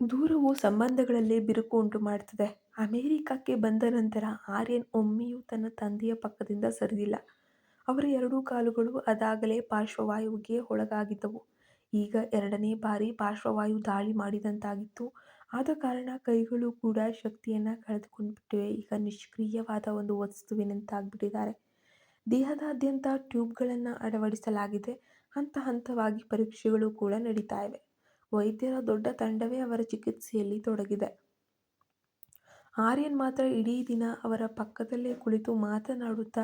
ದೂರವು ಸಂಬಂಧಗಳಲ್ಲಿ ಬಿರುಕು ಉಂಟು ಮಾಡ್ತದೆ ಅಮೆರಿಕಕ್ಕೆ ಬಂದ ನಂತರ ಆರ್ಯನ್ ಒಮ್ಮೆಯೂ ತನ್ನ ತಂದೆಯ ಪಕ್ಕದಿಂದ ಸರಿದಿಲ್ಲ. ಅವರ ಎರಡೂ ಕಾಲುಗಳು ಅದಾಗಲೇ ಪಾರ್ಶ್ವವಾಯುವಿಗೆ ಒಳಗಾಗಿದ್ದವು. ಈಗ ಎರಡನೇ ಬಾರಿ ಪಾರ್ಶ್ವವಾಯು ದಾಳಿ ಮಾಡಿದಂತಾಗಿತ್ತು. ಆದ ಕಾರಣ ಕೈಗಳು ಕೂಡ ಶಕ್ತಿಯನ್ನು ಕಳೆದುಕೊಂಡುಬಿಟ್ಟಿವೆ. ಈಗ ನಿಷ್ಕ್ರಿಯವಾದ ಒಂದು ವಸ್ತುವಿನಂತಾಗ್ಬಿಟ್ಟಿದ್ದಾರೆ ದೇಹದಾದ್ಯಂತ ಟ್ಯೂಬ್ಗಳನ್ನು ಅಳವಡಿಸಲಾಗಿದೆ. ಹಂತ ಹಂತವಾಗಿ ಪರೀಕ್ಷೆಗಳು ಕೂಡ ನಡೀತಾ ಇವೆ. ವೈದ್ಯರ ದೊಡ್ಡ ತಂಡವೇ ಅವರ ಚಿಕಿತ್ಸೆಯಲ್ಲಿ ತೊಡಗಿದೆ. ಆರ್ಯನ್ ಮಾತ್ರ ಇಡೀ ದಿನ ಅವರ ಪಕ್ಕದಲ್ಲೇ ಕುಳಿತು ಮಾತನಾಡುತ್ತಾ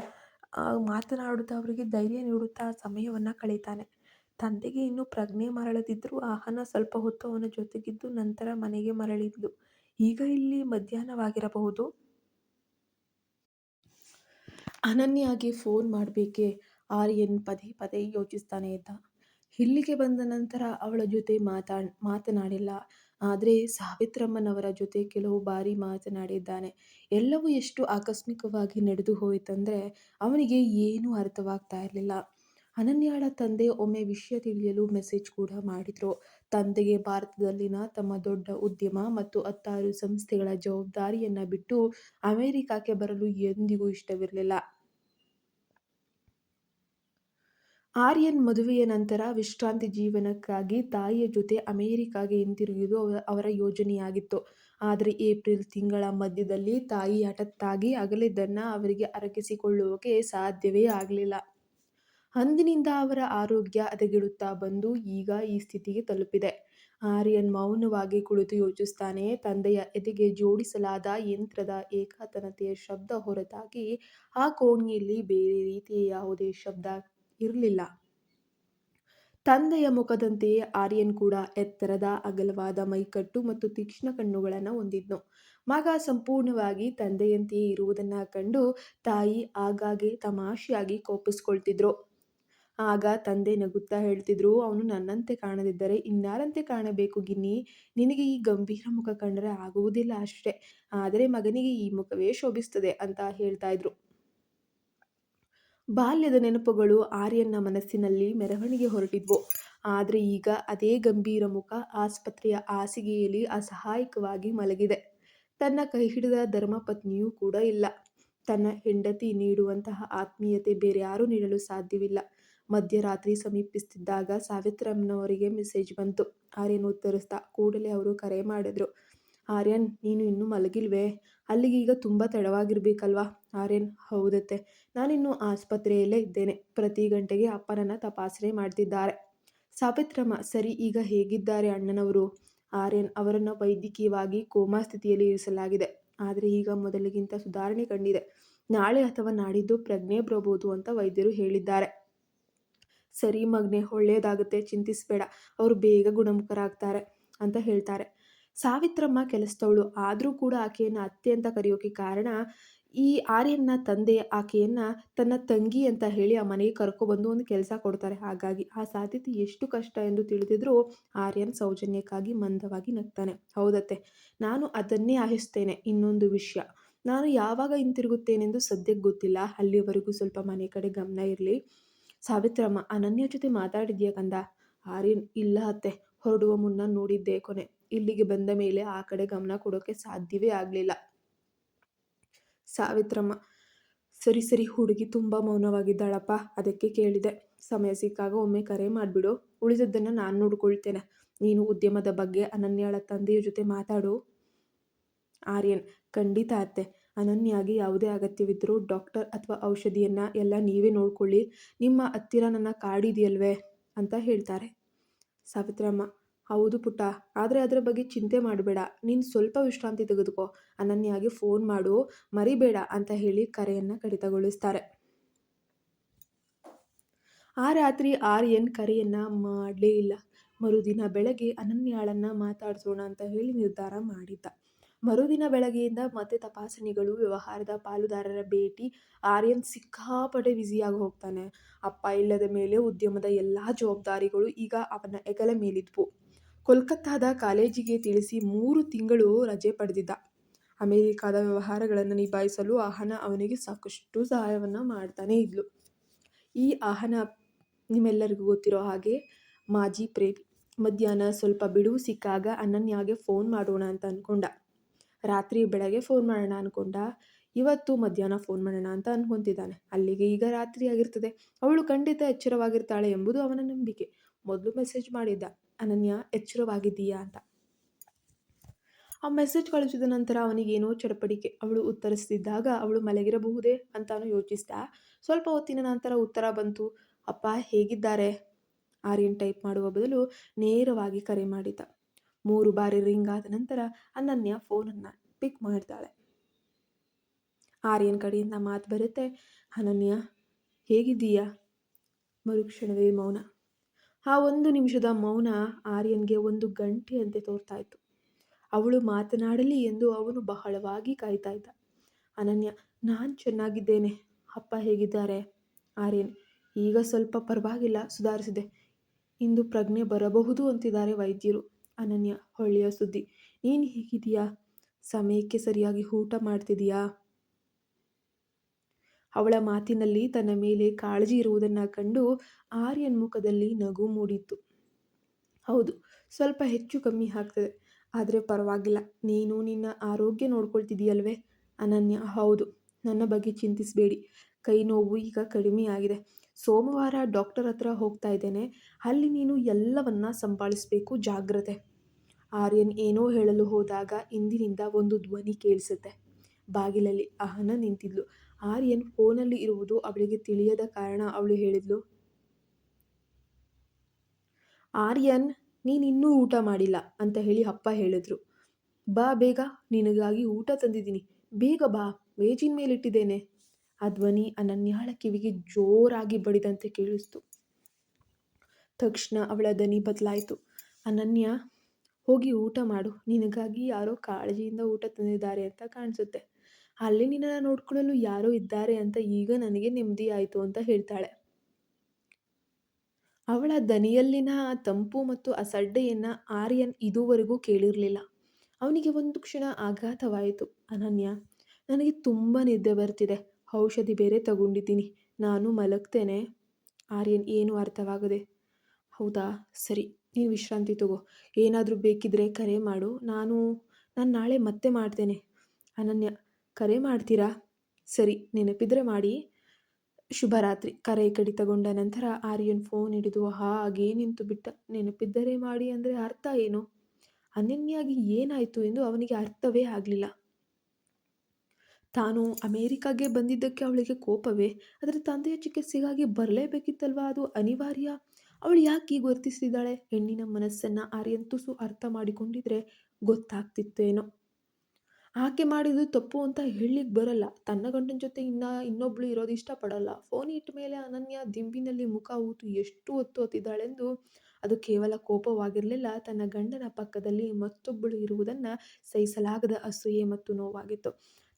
ಮಾತನಾಡುತ್ತಾ ಅವರಿಗೆ ಧೈರ್ಯ ನೀಡುತ್ತಾ ಸಮಯವನ್ನು ಕಳೀತಾನೆ ತಂದೆಗೆ ಇನ್ನೂ ಪ್ರಜ್ಞೆ ಮರಳದಿದ್ದರೂ ಆಹನ ಸ್ವಲ್ಪ ಹೊತ್ತು ಅವನ ಜೊತೆಗಿದ್ದು ನಂತರ ಮನೆಗೆ ಮರಳಿದ್ಲು ಈಗ ಇಲ್ಲಿ ಮಧ್ಯಾಹ್ನವಾಗಿರಬಹುದು. ಅನನ್ಯಾಗೆ ಫೋನ್ ಮಾಡಬೇಕೇ ಆರ್ಯನ್ ಪದೇ ಪದೇ ಯೋಚಿಸ್ತಾನೆ ಇದ್ದ. ಇಲ್ಲಿಗೆ ಬಂದ ನಂತರ ಅವಳ ಜೊತೆ ಮಾತನಾಡಿಲ್ಲ. ಆದರೆ ಸಾವಿತ್ರಮ್ಮನವರ ಜೊತೆ ಕೆಲವು ಬಾರಿ ಮಾತನಾಡಿದ್ದಾನೆ. ಎಲ್ಲವೂ ಎಷ್ಟು ಆಕಸ್ಮಿಕವಾಗಿ ನಡೆದು ಹೋಯಿತಂದರೆ ಅವನಿಗೆ ಏನೂ ಅರ್ಥವಾಗ್ತಾ ಇರಲಿಲ್ಲ. ಅನನ್ಯಾಳ ತಂದೆ ಒಮ್ಮೆ ವಿಷಯ ತಿಳಿಯಲು ಮೆಸೇಜ್ ಕೂಡ ಮಾಡಿದರು ತಂದೆಗೆ ಭಾರತದಲ್ಲಿನ ತಮ್ಮ ದೊಡ್ಡ ಉದ್ಯಮ ಮತ್ತು ಹತ್ತಾರು ಸಂಸ್ಥೆಗಳ ಜವಾಬ್ದಾರಿಯನ್ನು ಬಿಟ್ಟು ಅಮೆರಿಕಕ್ಕೆ ಬರಲು ಎಂದಿಗೂ ಇಷ್ಟವಿರಲಿಲ್ಲ. ಆರ್ಯನ್ ಮದುವೆಯ ನಂತರ ವಿಶ್ರಾಂತಿ ಜೀವನಕ್ಕಾಗಿ ತಾಯಿಯ ಜೊತೆ ಅಮೆರಿಕಾಗೆ ಹಿಂತಿರುಗಿದು ಅವರ ಯೋಜನೆಯಾಗಿತ್ತು. ಆದರೆ ಏಪ್ರಿಲ್ ತಿಂಗಳ ಮಧ್ಯದಲ್ಲಿ ತಾಯಿ ಹಠಾತ್ತಾಗಿ ಅಗಲಿದ್ದನ್ನು ಅವರಿಗೆ ಅರಕಿಸಿಕೊಳ್ಳುವಕೆ ಸಾಧ್ಯವೇ ಆಗಲಿಲ್ಲ. ಅಂದಿನಿಂದ ಅವರ ಆರೋಗ್ಯ ಹದಗೆಡುತ್ತಾ ಬಂದು ಈಗ ಈ ಸ್ಥಿತಿಗೆ ತಲುಪಿದೆ. ಆರ್ಯನ್ ಮೌನವಾಗಿ ಕುಳಿತು ಯೋಚಿಸ್ತಾನೆ. ತಂದೆಯ ಎದೆಗೆ ಜೋಡಿಸಲಾದ ಯಂತ್ರದ ಏಕಾತನತೆಯ ಶಬ್ದ ಹೊರತಾಗಿ ಆ ಕೋಣೆಯಲ್ಲಿ ಬೇರೆ ರೀತಿಯ ಯಾವುದೇ ಶಬ್ದ ಇರ್ಲಿಲ್ಲ. ತಂದೆಯ ಮುಖದಂತೆಯೇ ಆರ್ಯನ್ ಕೂಡ ಎತ್ತರದ, ಅಗಲವಾದ ಮೈಕಟ್ಟು ಮತ್ತು ತೀಕ್ಷ್ಣ ಕಣ್ಣುಗಳನ್ನು ಹೊಂದಿದ್ನು. ಮಗ ಸಂಪೂರ್ಣವಾಗಿ ತಂದೆಯಂತೆಯೇ ಇರುವುದನ್ನ ಕಂಡು ತಾಯಿ ಆಗಾಗ್ಗೆ ತಮಾಷೆಯಾಗಿ ಕೋಪಿಸ್ಕೊಳ್ತಿದ್ರು. ಆಗ ತಂದೆ ನಗುತ್ತಾ ಹೇಳ್ತಿದ್ರು ಅವನು ನನ್ನಂತೆ ಕಾಣದಿದ್ದರೆ ಇನ್ನಾರಂತೆ ಕಾಣಬೇಕು ಗಿನ್ನಿ. ನಿನಗೆ ಈ ಗಂಭೀರ ಮುಖ ಕಂಡರೆ ಆಗುವುದಿಲ್ಲ ಅಷ್ಟೇ. ಆದರೆ ಮಗನಿಗೆ ಈ ಮುಖವೇ ಶೋಭಿಸ್ತದೆ ಅಂತ ಹೇಳ್ತಾ ಇದ್ರು. ಬಾಲ್ಯದ ನೆನಪುಗಳು ಆರ್ಯನ ಮನಸ್ಸಿನಲ್ಲಿ ಮೆರವಣಿಗೆ ಹೊರಟಿದ್ವು. ಆದರೆ ಈಗ ಅದೇ ಗಂಭೀರ ಮುಖ ಆಸ್ಪತ್ರೆಯ ಹಾಸಿಗೆಯಲ್ಲಿ ಅಸಹಾಯಕವಾಗಿ ಮಲಗಿದೆ. ತನ್ನ ಕೈ ಹಿಡಿದ ಧರ್ಮಪತ್ನಿಯೂ ಕೂಡ ಇಲ್ಲ. ತನ್ನ ಹೆಂಡತಿ ನೀಡುವಂತಹ ಆತ್ಮೀಯತೆ ಬೇರೆ ಯಾರೂ ನೀಡಲು ಸಾಧ್ಯವಿಲ್ಲ. ಮಧ್ಯರಾತ್ರಿ ಸಮೀಪಿಸುತ್ತಿದ್ದಾಗ ಸಾವಿತ್ರಮ್ಮನವರಿಗೆ ಮೆಸೇಜ್ ಬಂತು. ಆರ್ಯನ್ ಉತ್ತರಿಸ್ತಾ ಕೂಡಲೇ ಅವರು ಕರೆ ಮಾಡಿದ್ರು. ಆರ್ಯನ್, ನೀನು ಇನ್ನೂ ಮಲಗಿಲ್ವೇ? ಅಲ್ಲಿಗೆ ಈಗ ತುಂಬ ತಡವಾಗಿರ್ಬೇಕಲ್ವಾ? ಆರ್ಯನ್, ಹೌದತ್ತೆ. ನಾನಿನ್ನೂ ಆಸ್ಪತ್ರೆಯಲ್ಲೇ ಇದ್ದೇನೆ. ಪ್ರತಿ ಗಂಟೆಗೆ ಅಪ್ಪನನ್ನು ತಪಾಸಣೆ ಮಾಡ್ತಿದ್ದಾರೆ. ಸಾವಿತ್ರಮ್ಮ ಸರಿ, ಈಗ ಹೇಗಿದ್ದಾರೆ ಅಣ್ಣನವರು? ಆರ್ಯನ್ ಅವರನ್ನು ವೈದ್ಯಕೀಯವಾಗಿ ಕೋಮಾ ಸ್ಥಿತಿಯಲ್ಲಿ ಇರಿಸಲಾಗಿದೆ. ಆದರೆ ಈಗ ಮೊದಲಿಗಿಂತ ಸುಧಾರಣೆ ಕಂಡಿದೆ. ನಾಳೆ ಅಥವಾ ನಾಡಿದ್ದು ಪ್ರಜ್ಞೆ ಬರಬಹುದು ಅಂತ ವೈದ್ಯರು ಹೇಳಿದ್ದಾರೆ. ಸರಿ ಮಗ್ನೆ ಒಳ್ಳೆಯದಾಗುತ್ತೆ ಚಿಂತಿಸಬೇಡ ಅವರು ಬೇಗ ಗುಣಮುಖರಾಗ್ತಾರೆ ಅಂತ ಹೇಳ್ತಾರೆ. ಸಾವಿತ್ರಮ್ಮ ಕೆಲಸದವಳು. ಆದರೂ ಕೂಡ ಆಕೆಯನ್ನು ಅತ್ತೆ ಅಂತ ಕರೆಯೋಕೆ ಕಾರಣ, ಈ ಆರ್ಯನ್ನ ತಂದೆ ಆಕೆಯನ್ನ ತನ್ನ ತಂಗಿ ಅಂತ ಹೇಳಿ ಆ ಮನೆಗೆ ಕರ್ಕೊಬಂದು ಒಂದು ಕೆಲಸ ಕೊಡ್ತಾರೆ. ಹಾಗಾಗಿ ಆ ಸಾಧ್ಯತೆ ಎಷ್ಟು ಕಷ್ಟ ಎಂದು ತಿಳಿದಿದ್ರೂ ಆರ್ಯನ್ ಸೌಜನ್ಯಕ್ಕಾಗಿ ಮಂದವಾಗಿ ನಗ್ತಾನೆ. ಹೌದತ್ತೆ. ನಾನು ಅದನ್ನೇ ಆಹಿಸ್ತೇನೆ ಇನ್ನೊಂದು ವಿಷಯ. ನಾನು ಯಾವಾಗ ಹಿಂತಿರುಗುತ್ತೇನೆಂದು ಸದ್ಯಕ್ಕೆ ಗೊತ್ತಿಲ್ಲ. ಅಲ್ಲಿವರೆಗೂ ಸ್ವಲ್ಪ ಮನೆ ಕಡೆ ಗಮನ ಇರಲಿ ಸಾವಿತ್ರಮ್ಮ, ಅನನ್ಯ ಜೊತೆ ಮಾತಾಡಿದ್ಯಾ ಕಂದ ಆರ್ಯನ್, ಇಲ್ಲ ಅತ್ತೆ. ಹೊರಡುವ ಮುನ್ನ ನೋಡಿದ್ದೆ ಕೊನೆ. ಇಲ್ಲಿಗೆ ಬಂದ ಮೇಲೆ ಆ ಕಡೆ ಗಮನ ಕೊಡೋಕೆ ಸಾಧ್ಯವೇ ಆಗಲಿಲ್ಲ ಸಾವಿತ್ರಮ್ಮ, ಸರಿ ಸರಿ, ಹುಡುಗಿ ತುಂಬ ಮೌನವಾಗಿದ್ದಾಳಪ್ಪ. ಅದಕ್ಕೆ ಕೇಳಿದೆ. ಸಮಯ ಸಿಕ್ಕಾಗ ಒಮ್ಮೆ ಕರೆ ಮಾಡಿಬಿಡು ಉಳಿದದ್ದನ್ನು ನಾನು ನೋಡ್ಕೊಳ್ತೇನೆ. ನೀನು ಉದ್ಯಮದ ಬಗ್ಗೆ ಅನನ್ಯಾಳ ತಂದೆಯ ಜೊತೆ ಮಾತಾಡು. ಆರ್ಯನ್, ಖಂಡಿತ ಅತ್ತೆ. ಅನನ್ಯಾಗಿ ಯಾವುದೇ ಅಗತ್ಯವಿದ್ದರೂ ಡಾಕ್ಟರ್ ಅಥವಾ ಔಷಧಿಯನ್ನು ಎಲ್ಲ ನೀವೇ ನೋಡ್ಕೊಳ್ಳಿ. ನಿಮ್ಮ ಹತ್ತಿರ ನನ್ನ ಕಾಡಿದೆಯಲ್ವೇ? ಅಂತ ಹೇಳ್ತಾರೆ. ಸಾವಿತ್ರಮ್ಮ ಹೌದು ಪುಟ್ಟ. ಆದರೆ ಅದರ ಬಗ್ಗೆ ಚಿಂತೆ ಮಾಡಬೇಡ ನೀನು ಸ್ವಲ್ಪ ವಿಶ್ರಾಂತಿ ತೆಗೆದುಕೋ. ಅನನ್ಯಾಗೆ ಫೋನ್ ಮಾಡು ಮರಿಬೇಡ ಅಂತ ಹೇಳಿ ಕರೆಯನ್ನು ಕಡಿತಗೊಳಿಸ್ತಾರೆ. ಆ ರಾತ್ರಿ ಆರ್ಯನ್ ಕರೆಯನ್ನು ಮಾಡಲೇ ಇಲ್ಲ. ಮರುದಿನ ಬೆಳಗ್ಗೆ ಅನನ್ಯಾಳನ್ನು ಮಾತಾಡಿಸೋಣ ಅಂತ ಹೇಳಿ ನಿರ್ಧಾರ ಮಾಡಿದ್ದ. ಮರುದಿನ ಬೆಳಗ್ಗೆಯಿಂದ ಮತ್ತೆ ತಪಾಸಣೆಗಳು, ವ್ಯವಹಾರದ ಪಾಲುದಾರರ ಭೇಟಿ. ಆರ್ಯನ್ ಸಿಕ್ಕಾಪಟ್ಟೆ ಬ್ಯುಸಿಯಾಗಿ ಹೋಗ್ತಾನೆ. ಅಪ್ಪ ಇಲ್ಲದ ಮೇಲೆ ಉದ್ಯಮದ ಎಲ್ಲ ಜವಾಬ್ದಾರಿಗಳು ಈಗ ಅವನ ಹೆಗಲ ಮೇಲಿದ್ವು. ಕೋಲ್ಕತ್ತಾದ ಕಾಲೇಜಿಗೆ ತಿಳಿಸಿ ಮೂರು ತಿಂಗಳು ರಜೆ ಪಡೆದಿದ್ದ. ಅಮೆರಿಕದ ವ್ಯವಹಾರಗಳನ್ನು ನಿಭಾಯಿಸಲು ಆಹನ ಅವನಿಗೆ ಸಾಕಷ್ಟು ಸಹಾಯವನ್ನು ಮಾಡ್ತಾನೇ ಇದ್ಲು. ಈ ಆಹನ ನಿಮ್ಮೆಲ್ಲರಿಗೂ ಗೊತ್ತಿರೋ ಹಾಗೆ ಮಾಜಿ ಪ್ರೇಮಿ. ಮಧ್ಯಾಹ್ನ ಸ್ವಲ್ಪ ಬಿಡುವು ಸಿಕ್ಕಾಗ ಅನನ್ಯಾಗೆ ಫೋನ್ ಮಾಡೋಣ ಅಂತ ಅಂದ್ಕೊಂಡ ರಾತ್ರಿ ಬೆಳಗ್ಗೆ ಫೋನ್ ಮಾಡೋಣ ಅಂದ್ಕೊಂಡ ಇವತ್ತು ಮಧ್ಯಾಹ್ನ ಫೋನ್ ಮಾಡೋಣ ಅಂತ ಅನ್ಕೊಂತಿದ್ದಾನೆ ಅಲ್ಲಿಗೆ ಈಗ ರಾತ್ರಿ ಆಗಿರ್ತದೆ ಅವಳು ಖಂಡಿತ ಎಚ್ಚರವಾಗಿರ್ತಾಳೆ ಎಂಬುದು ಅವನ ನಂಬಿಕೆ ಮೊದಲು ಮೆಸೇಜ್ ಮಾಡಿದ್ದ ಅನನ್ಯ, ಎಚ್ಚರವಾಗಿದ್ದೀಯಾ ಅಂತ. ಆ ಮೆಸೇಜ್ ಕಳಿಸಿದ ನಂತರ ಅವನಿಗೇನೋ ಚಡಪಡಿಕೆ, ಅವಳು ಉತ್ತರಿಸ್ತಿದ್ದಾಗ ಅವಳು ಮಲಗಿರಬಹುದೇ ಅಂತಾನು ಯೋಚಿಸಿದ ಸ್ವಲ್ಪ ಹೊತ್ತಿನ ನಂತರ ಉತ್ತರ ಬಂತು, ಅಪ್ಪ, ಹೇಗಿದ್ದಾರೆ? ಆರ್ಯನ್ ಟೈಪ್ ಮಾಡುವ ಬದಲು ನೇರವಾಗಿ ಕರೆ ಮಾಡಿದ. ಮೂರು ಬಾರಿ ರಿಂಗ್ ಆದ ನಂತರ ಅನನ್ಯ ಫೋನನ್ನು ಪಿಕ್ ಮಾಡ್ತಾಳೆ. ಆರ್ಯನ್ ಕಡೆಯಿಂದ ಮಾತು ಬರುತ್ತೆ, ಅನನ್ಯ, ಹೇಗಿದ್ದೀಯಾ? ಮರುಕ್ಷಣವೇ ಮೌನ. ಆ ಒಂದು ನಿಮಿಷದ ಮೌನ ಆರ್ಯನ್ಗೆ ಒಂದು ಗಂಟೆಯಂತೆ ತೋರ್ತಾ ಇತ್ತು ಅವಳು ಮಾತನಾಡಲಿ ಎಂದು ಅವನು ಬಹಳವಾಗಿ ಕಾಯ್ತಾ ಇದ್ದ ಅನನ್ಯ, ನಾನು ಚೆನ್ನಾಗಿದ್ದೇನೆ. ಅಪ್ಪ ಹೇಗಿದ್ದಾರೆ? ಆರ್ಯನ್, ಈಗ ಸ್ವಲ್ಪ ಪರವಾಗಿಲ್ಲ, ಸುಧಾರಿಸಿದೆ. ಇಂದು ಪ್ರಜ್ಞೆ ಬರಬಹುದು ಅಂತಿದ್ದಾರೆ ವೈದ್ಯರು. ಅನನ್ಯ ಒಳ್ಳೆಯ ಸುದ್ದಿ. ನೀನು ಹೇಗಿದೆಯಾ ಸಮಯಕ್ಕೆ ಸರಿಯಾಗಿ ಊಟ ಮಾಡ್ತಿದೀಯಾ ಅವಳ ಮಾತಿನಲ್ಲಿ ತನ್ನ ಮೇಲೆ ಕಾಳಜಿ ಇರುವುದನ್ನು ಕಂಡು ಆರ್ಯನ್ ಮುಖದಲ್ಲಿ ನಗು ಮೂಡಿತ್ತು. ಹೌದು, ಸ್ವಲ್ಪ ಹೆಚ್ಚು ಕಮ್ಮಿ ಆಗ್ತದೆ, ಆದರೆ ಪರವಾಗಿಲ್ಲ. ನೀನು ನಿನ್ನ ಆರೋಗ್ಯ ನೋಡ್ಕೊಳ್ತಿದೀಯಲ್ವೇ ಅನನ್ಯ, ಹೌದು, ನನ್ನ ಬಗ್ಗೆ ಚಿಂತಿಸಬೇಡಿ. ಕೈ ನೋವು ಈಗ ಕಡಿಮೆ ಆಗಿದೆ. ಸೋಮವಾರ ಡಾಕ್ಟರ್ ಹತ್ರ ಹೋಗ್ತಾ ಇದ್ದೇನೆ. ಅಲ್ಲಿ ನೀನು ಎಲ್ಲವನ್ನ ಸಂಭಾಳಿಸಬೇಕು ಜಾಗ್ರತೆ. ಆರ್ಯನ್ ಏನೋ ಹೇಳಲು ಹೋದಾಗ ಇಂದಿನಿಂದ ಒಂದು ಧ್ವನಿ ಕೇಳಿಸುತ್ತೆ. ಬಾಗಿಲಲ್ಲಿ ಅಹನ ನಿಂತಿದ್ಲು. ಆರ್ಯನ್ ಫೋನಲ್ಲಿ ಇರುವುದು ಅವಳಿಗೆ ತಿಳಿಯದ ಕಾರಣ ಅವಳು ಹೇಳಿದ್ಲು. ಆರ್ಯನ್ ನೀನು ಇನ್ನೂ ಊಟ ಮಾಡಿಲ್ಲ ಅಂತ ಹೇಳಿ ಅಪ್ಪ ಹೇಳಿದ್ರು. ಬಾ ಬೇಗ, ನಿನಗಾಗಿ ಊಟ ತಂದಿದ್ದೀನಿ. ಬೇಗ ಬಾ, ಮೇಜಿನ ಮೇಲಿಟ್ಟಿದ್ದೇನೆ. ಆ ಧ್ವನಿ ಅನನ್ಯಾಳ ಕಿವಿಗೆ ಜೋರಾಗಿ ಬಡಿದಂತೆ ಕೇಳಿಸ್ತು. ತಕ್ಷಣ ಅವಳ ದನಿ ಬದಲಾಯಿತು. ಅನನ್ಯ, ಹೋಗಿ ಊಟ ಮಾಡು. ನಿನಗಾಗಿ ಯಾರೋ ಕಾಳಜಿಯಿಂದ ಊಟ ತಂದಿದ್ದಾರೆ ಅಂತ ಕಾಣಿಸುತ್ತೆ. ಅಲ್ಲಿ ನಿನ್ನನ್ನು ನೋಡ್ಕೊಳ್ಳಲು ಯಾರೋ ಇದ್ದಾರೆ ಅಂತ ಈಗ ನನಗೆ ನೆಮ್ಮದಿ ಆಯಿತು ಅಂತ ಹೇಳ್ತಾಳೆ. ಅವಳ ದನಿಯಲ್ಲಿನ ತಂಪು ಮತ್ತು ಅಸಡ್ಡೆಯನ್ನು ಆರ್ಯನ್ ಇದುವರೆಗೂ ಕೇಳಿರಲಿಲ್ಲ. ಅವನಿಗೆ ಒಂದು ಕ್ಷಣ ಆಘಾತವಾಯಿತು. ಅನನ್ಯ, ನನಗೆ ತುಂಬ ನಿದ್ದೆ ಬರ್ತಿದೆ. ಔಷಧಿ ಬೇರೆ ತಗೊಂಡಿದ್ದೀನಿ. ನಾನು ಮಲಗ್ತೇನೆ. ಆರ್ಯನ್, ಏನು ಅರ್ಥವಾಗದೆ? ಹೌದಾ? ಸರಿ, ನೀನು ವಿಶ್ರಾಂತಿ ತಗೋ. ಏನಾದರೂ ಬೇಕಿದ್ರೆ ಕರೆ ಮಾಡು. ನಾನು ನಾನು ನಾಳೆ ಮತ್ತೆ ಮಾಡ್ತೇನೆ. ಅನನ್ಯ ಕರೆ ಮಾಡ್ತೀರಾ? ಸರಿ, ನೆನಪಿದ್ರೆ ಮಾಡಿ. ಶುಭರಾತ್ರಿ. ಕರೆ ಕಡಿತಗೊಂಡ ನಂತರ ಆರ್ಯನ್ ಫೋನ್ ಹಿಡಿದು ಹಾಗೆ ನಿಂತು ಬಿಟ್ಟ. ನೆನಪಿದ್ದರೆ ಮಾಡಿ ಅಂದರೆ ಅರ್ಥ ಏನು? ಅನನ್ಯಾಗಿ ಏನಾಯಿತು ಎಂದು ಅವನಿಗೆ ಅರ್ಥವೇ ಆಗಲಿಲ್ಲ. ತಾನು ಅಮೇರಿಕಾಗೆ ಬಂದಿದ್ದಕ್ಕೆ ಅವಳಿಗೆ ಕೋಪವೇ? ಆದರೆ ತಂದೆಯ ಚಿಕಿತ್ಸೆಗಾಗಿ ಬರಲೇಬೇಕಿತ್ತಲ್ವಾ? ಅದು ಅನಿವಾರ್ಯ. ಅವಳು ಯಾಕೆ ಈಗ ವರ್ತಿಸಿದ್ದಾಳೆ ಹೆಣ್ಣಿನ ಮನಸ್ಸನ್ನು ಆರ್ಯನ್ ತುಸು ಅರ್ಥ ಮಾಡಿಕೊಂಡಿದ್ರೆ ಗೊತ್ತಾಗ್ತಿತ್ತೇನೋ. ಆಕೆ ಮಾಡಿದ್ದು ತಪ್ಪು ಅಂತ ಹೇಳಲಿಕ್ಕೆ ಬರಲ್ಲ. ತನ್ನ ಗಂಡನ ಜೊತೆ ಇನ್ನ ಇನ್ನೊಬ್ಳು ಇರೋದು ಇಷ್ಟಪಡಲ್ಲ. ಫೋನ್ ಇಟ್ಟ ಮೇಲೆ ಅನನ್ಯ ದಿಂಬಿನಲ್ಲಿ ಮುಖ ಊತು ಎಷ್ಟು ಹೊತ್ತು ಹೊತ್ತಿದ್ದಾಳೆಂದು ಅದು ಕೇವಲ ಕೋಪವಾಗಿರಲಿಲ್ಲ. ತನ್ನ ಗಂಡನ ಪಕ್ಕದಲ್ಲಿ ಮತ್ತೊಬ್ಬಳು ಇರುವುದನ್ನು ಸಹಿಸಲಾಗದ ಅಸೂಯೆ ಮತ್ತು ನೋವಾಗಿತ್ತು.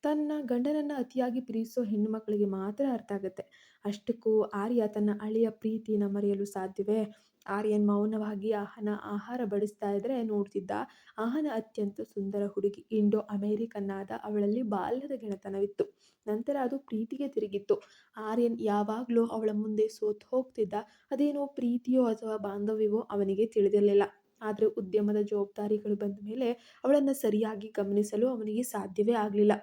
ತನ್ನ ಗಂಡನನ್ನು ಅತಿಯಾಗಿ ಪ್ರೀತಿಸೋ ಹೆಣ್ಣು ಮಕ್ಕಳಿಗೆ ಮಾತ್ರ ಅರ್ಥ ಆಗುತ್ತೆ. ಅಷ್ಟಕ್ಕೂ ಆರ್ಯ ತನ್ನ ಅಳಿಯ ಪ್ರೀತಿಯನ್ನು ಮರೆಯಲು ಸಾಧ್ಯವೇ? ಆರ್ಯನ್ ಮೌನವಾಗಿ ಆಹನ ಆಹಾರ ಬಡಿಸ್ತಾ ಇದ್ರೆ ನೋಡ್ತಿದ್ದ ಆಹನ ಅತ್ಯಂತ ಸುಂದರ ಹುಡುಗಿ, ಇಂಡೋ ಅಮೇರಿಕನ್ನಾದ ಅವಳಲ್ಲಿ ಬಾಲ್ಯದ ಗೆಳೆತನವಿತ್ತು. ನಂತರ ಅದು ಪ್ರೀತಿಗೆ ತಿರುಗಿತ್ತು. ಆರ್ಯನ್ ಯಾವಾಗಲೂ ಅವಳ ಮುಂದೆ ಸೋತು ಹೋಗ್ತಿದ್ದ ಅದೇನೋ ಪ್ರೀತಿಯೋ ಅಥವಾ ಬಾಂಧವ್ಯವೋ ಅವನಿಗೆ ತಿಳಿದಿರಲಿಲ್ಲ. ಆದರೆ ಉದ್ಯಮದ ಜವಾಬ್ದಾರಿಗಳು ಬಂದ ಮೇಲೆ ಅವಳನ್ನು ಸರಿಯಾಗಿ ಗಮನಿಸಲು ಅವನಿಗೆ ಸಾಧ್ಯವೇ ಆಗಲಿಲ್ಲ.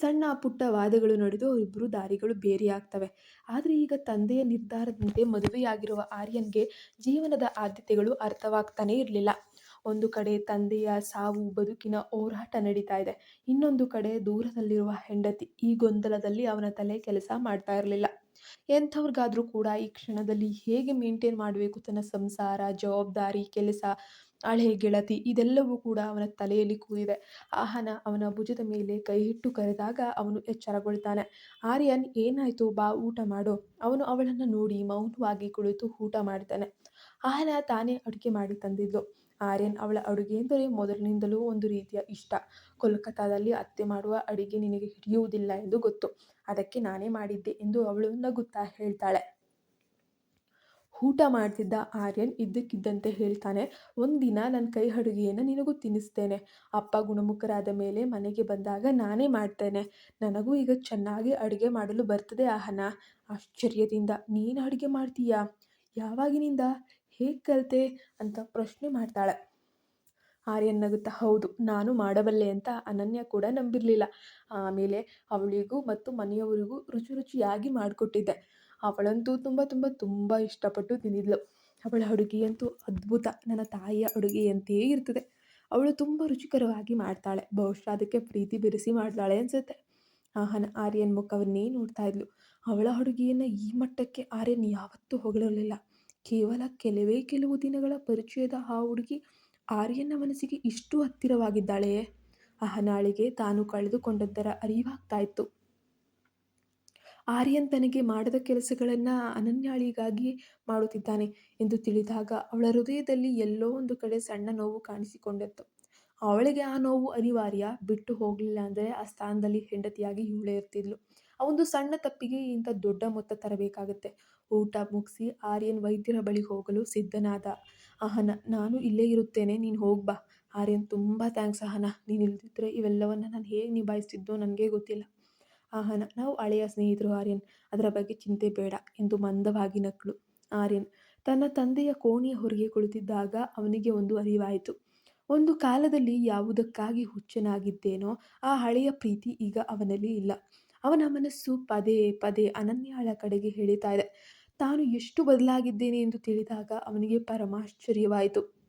ಸಣ್ಣ ಪುಟ್ಟ ವಾದಗಳು ನಡೆದು ಇಬ್ಬರು ದಾರಿಗಳು ಬೇರೆಯಾಗ್ತವೆ ಆದರೆ ಈಗ ತಂದೆಯ ನಿರ್ಧಾರದಂತೆ ಮದುವೆಯಾಗಿರುವ ಆರ್ಯನ್ಗೆ ಜೀವನದ ಆದ್ಯತೆಗಳು ಅರ್ಥವಾಗ್ತಾನೇ ಇರಲಿಲ್ಲ. ಒಂದು ಕಡೆ ತಂದೆಯ ಸಾವು ಬದುಕಿನ ಹೋರಾಟ ನಡೀತಾ ಇದೆ. ಇನ್ನೊಂದು ಕಡೆ ದೂರದಲ್ಲಿರುವ ಹೆಂಡತಿ ಈ ಗೊಂದಲದಲ್ಲಿ ಅವನ ತಲೆ ಕೆಲಸ ಮಾಡ್ತಾ ಇರಲಿಲ್ಲ. ಎಂಥವ್ರಿಗಾದರೂ ಕೂಡ ಈ ಕ್ಷಣದಲ್ಲಿ ಹೇಗೆ ಮೇಂಟೈನ್ ಮಾಡಬೇಕು ತನ್ನ ಸಂಸಾರ, ಜವಾಬ್ದಾರಿ, ಕೆಲಸ ಹಳೆ ಗೆಳತಿ ಇದೆಲ್ಲವೂ ಕೂಡ ಅವನ ತಲೆಯಲ್ಲಿ ಕೂದಿದೆ. ಆಹನ ಅವನ ಭುಜದ ಮೇಲೆ ಕೈ ಹಿಟ್ಟು ಕರೆದಾಗ ಅವನು ಎಚ್ಚರಗೊಳ್ತಾನೆ. ಆರ್ಯನ್, ಏನಾಯ್ತು ಬಾ, ಊಟ ಮಾಡು. ಅವನು ಅವಳನ್ನು ನೋಡಿ ಮೌನವಾಗಿ ಕುಳಿತು ಊಟ ಮಾಡ್ತಾನೆ. ಆಹನ ತಾನೇ ಅಡುಗೆ ಮಾಡಿ ತಂದಿದ್ಲು. ಆರ್ಯನ್ ಅವಳ ಅಡುಗೆ ಎಂದರೆ ಮೊದಲಿನಿಂದಲೂ ಒಂದು ರೀತಿಯ ಇಷ್ಟ. ಕೋಲ್ಕತ್ತಾದಲ್ಲಿ ಅತ್ತೆ ಮಾಡುವ ಅಡಿಗೆ ನಿನಗೆ ಹಿಡಿಯುವುದಿಲ್ಲ ಎಂದು ಗೊತ್ತು. ಅದಕ್ಕೆ ನಾನೇ ಮಾಡಿದ್ದೆ ಎಂದು ಅವಳು ನಗುತ್ತಾ ಹೇಳ್ತಾಳೆ. ಊಟ ಮಾಡ್ತಿದ್ದ ಆರ್ಯನ್ ಇದ್ದಕ್ಕಿದ್ದಂತೆ ಹೇಳ್ತಾನೆ, ಒಂದಿನ ನನ್ನ ಕೈ ಅಡುಗೆಯನ್ನು ನಿನಗೂ ತಿನ್ನಿಸ್ತೇನೆ. ಅಪ್ಪ ಗುಣಮುಖರಾದ ಮೇಲೆ ಮನೆಗೆ ಬಂದಾಗ ನಾನೇ ಮಾಡ್ತೇನೆ. ನನಗೂ ಈಗ ಚೆನ್ನಾಗಿ ಅಡುಗೆ ಮಾಡಲು ಬರ್ತದೆ ಆಹನ. ಆಶ್ಚರ್ಯದಿಂದ, ನೀನು ಅಡುಗೆ ಮಾಡ್ತೀಯಾ? ಯಾವಾಗಿನಿಂದ? ಹೇಗೆ ಕಲಿತೆ? ಅಂತ ಪ್ರಶ್ನೆ ಮಾಡ್ತಾಳೆ. ಆರ್ಯನ್ ನಗುತ್ತಾ, ಹೌದು, ನಾನು ಮಾಡಬಲ್ಲೆ ಅಂತ ಅನನ್ಯ ಕೂಡ ನಂಬಿರಲಿಲ್ಲ. ಆಮೇಲೆ ಅವಳಿಗೂ ಮತ್ತು ಮನೆಯವರಿಗೂ ರುಚಿ ರುಚಿಯಾಗಿ ಮಾಡಿಕೊಟ್ಟಿದ್ದೆ. ಅವಳಂತೂ ತುಂಬ ತುಂಬ ತುಂಬ ಇಷ್ಟಪಟ್ಟು ತಿಂದಿದ್ಲು. ಅವಳ ಅಡುಗೆಯಂತೂ ಅದ್ಭುತ. ನನ್ನ ತಾಯಿಯ ಅಡುಗೆಯಂತೆಯೇ ಇರ್ತದೆ. ಅವಳು ತುಂಬ ರುಚಿಕರವಾಗಿ ಮಾಡ್ತಾಳೆ. ಬಹುಶಃ ಅದಕ್ಕೆ ಪ್ರೀತಿ ಬೆರೆಸಿ ಮಾಡ್ತಾಳೆ ಅನಿಸುತ್ತೆ. ಆಹನ ಆರ್ಯನ್ ಮುಖವನ್ನೇ ನೋಡ್ತಾ ಇದ್ಲು. ಅವಳ ಅಡುಗೆಯನ್ನು ಈ ಮಟ್ಟಕ್ಕೆ ಆರ್ಯನ್ ಯಾವತ್ತೂ ಹೊಗಳಿರಲಿಲ್ಲ ಕೇವಲ ಕೆಲವೇ ಕೆಲವು ದಿನಗಳ ಪರಿಚಯದ ಆ ಹುಡುಗಿ ಆರ್ಯನ ಮನಸ್ಸಿಗೆ ಇಷ್ಟು ಹತ್ತಿರವಾಗಿದ್ದಾಳೆಯೇ? ಅಹನಾಳಿಗೆ ತಾನು ಕಳೆದುಕೊಂಡದ್ದರ ಅರಿವಾಗ್ತಾ ಇತ್ತು. ಆರ್ಯನ್ ತನಗೆ ಮಾಡದ ಕೆಲಸಗಳನ್ನು ಅನನ್ಯಾಳಿಗಾಗಿ ಮಾಡುತ್ತಿದ್ದಾನೆ ಎಂದು ತಿಳಿದಾಗ ಅವಳ ಹೃದಯದಲ್ಲಿ ಎಲ್ಲೋ ಒಂದು ಕಡೆ ಸಣ್ಣ ನೋವು ಕಾಣಿಸಿಕೊಂಡಿತ್ತು ಅವಳಿಗೆ ಆ ನೋವು ಅನಿವಾರ್ಯ, ಬಿಟ್ಟು ಹೋಗಲಿಲ್ಲ ಅಂದರೆ ಆ ಸ್ಥಾನದಲ್ಲಿ ಹೆಂಡತಿಯಾಗಿ ಇವಳೇ ಇರ್ತಿದ್ಲು. ಆ ಒಂದು ಸಣ್ಣ ತಪ್ಪಿಗೆ ಇಂಥ ದೊಡ್ಡ ಮೊತ್ತ ತರಬೇಕಾಗುತ್ತೆ. ಊಟ ಮುಗಿಸಿ ಆರ್ಯನ್ ವೈದ್ಯರ ಬಳಿ ಹೋಗಲು ಸಿದ್ಧನಾದ, ಅಹನ, ನಾನು ಇಲ್ಲೇ ಇರುತ್ತೇನೆ, ನೀನು ಹೋಗ್ಬಾ ಆರ್ಯನ್, ತುಂಬ ಥ್ಯಾಂಕ್ಸ್ ಅಹನ. ನೀನು ಇಲ್ದಿದ್ರೆ ಇವೆಲ್ಲವನ್ನು ನಾನು ಹೇಗೆ ನಿಭಾಯಿಸ್ತಿದ್ದೋ? ನನಗೆ ಗೊತ್ತಿಲ್ಲ. ಆಹನ ನಾವು ಹಳೆಯ ಸ್ನೇಹಿತರು ಆರ್ಯನ್, ಅದರ ಬಗ್ಗೆ ಚಿಂತೆ ಬೇಡ ಎಂದು ಮಂದವಾಗಿ ನಕ್ಕಳು ಆರ್ಯನ್, ತನ್ನ ತಂದೆಯ ಕೋಣೆಯ ಹೊರಗೆ ಕುಳಿತಿದ್ದಾಗ ಅವನಿಗೆ ಒಂದು ಅರಿವಾಯಿತು. ಒಂದು ಕಾಲದಲ್ಲಿ ಯಾವುದಕ್ಕಾಗಿ ಹುಚ್ಚನಾಗಿದ್ದೇನೋ ಆ ಹಳೆಯ ಪ್ರೀತಿ ಈಗ ಅವನಲ್ಲಿ ಇಲ್ಲ. ಅವನ ಮನಸ್ಸು ಪದೇ ಪದೇ ಅನನ್ಯಾಳ ಕಡೆಗೆ ಹೇಳಿತಾ ಇದೆ. ತಾನು ಎಷ್ಟು ಬದಲಾಗಿದ್ದೇನೆ ಎಂದು ತಿಳಿದಾಗ ಅವನಿಗೆ ಪರಮಾಶ್ಚರ್ಯವಾಯಿತು.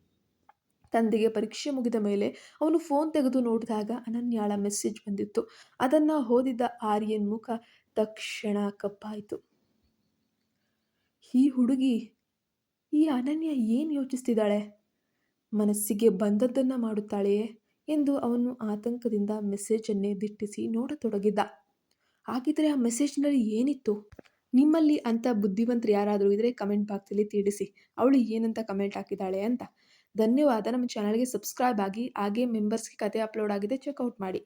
ತಂದೆಗೆ ಪರೀಕ್ಷೆ ಮುಗಿದ ಮೇಲೆ ಅವನು ಫೋನ್ ತೆಗೆದು ನೋಡಿದಾಗ ಅನನ್ಯಾಳ ಮೆಸೇಜ್ ಬಂದಿತ್ತು. ಅದನ್ನು ಓದಿದ ಆರ್ಯನ್ ಮುಖ ತಕ್ಷಣ ಕಪ್ಪಾಯಿತು. ಈ ಹುಡುಗಿ, ಈ ಅನನ್ಯ ಏನು ಯೋಚಿಸ್ತಿದ್ದಾಳೆ? ಮನಸ್ಸಿಗೆ ಬಂದದ್ದನ್ನು ಮಾಡುತ್ತಾಳೆಯೇ? ಎಂದು ಅವನು ಆತಂಕದಿಂದ ಮೆಸೇಜನ್ನೇ ದಿಟ್ಟಿಸಿ ನೋಡತೊಡಗಿದ್ದ. ಹಾಗಿದ್ರೆ ಆ ಮೆಸೇಜ್ನಲ್ಲಿ ಏನಿತ್ತು? ನಿಮ್ಮಲ್ಲಿ ಅಂಥ ಬುದ್ಧಿವಂತರು ಯಾರಾದರೂ ಇದ್ದರೆ ಕಮೆಂಟ್ ಬಾಕ್ಸಲ್ಲಿ ತಿಳಿಸಿ. ಅವಳು ಏನಂತ ಕಮೆಂಟ್ ಹಾಕಿದ್ದಾಳೆ ಅಂತ. ಧನ್ಯವಾದ. ನಮ್ಮ ಚಾನಲ್ಗೆ ಸಬ್ಸ್ಕ್ರೈಬ್ ಆಗಿ ಹಾಗೆ ಮೆಂಬರ್ಸ್ಗೆ ಕತೆ ಅಪ್ಲೋಡ್ ಆಗಿದೆ ಚೆಕ್ಔಟ್ ಮಾಡಿ.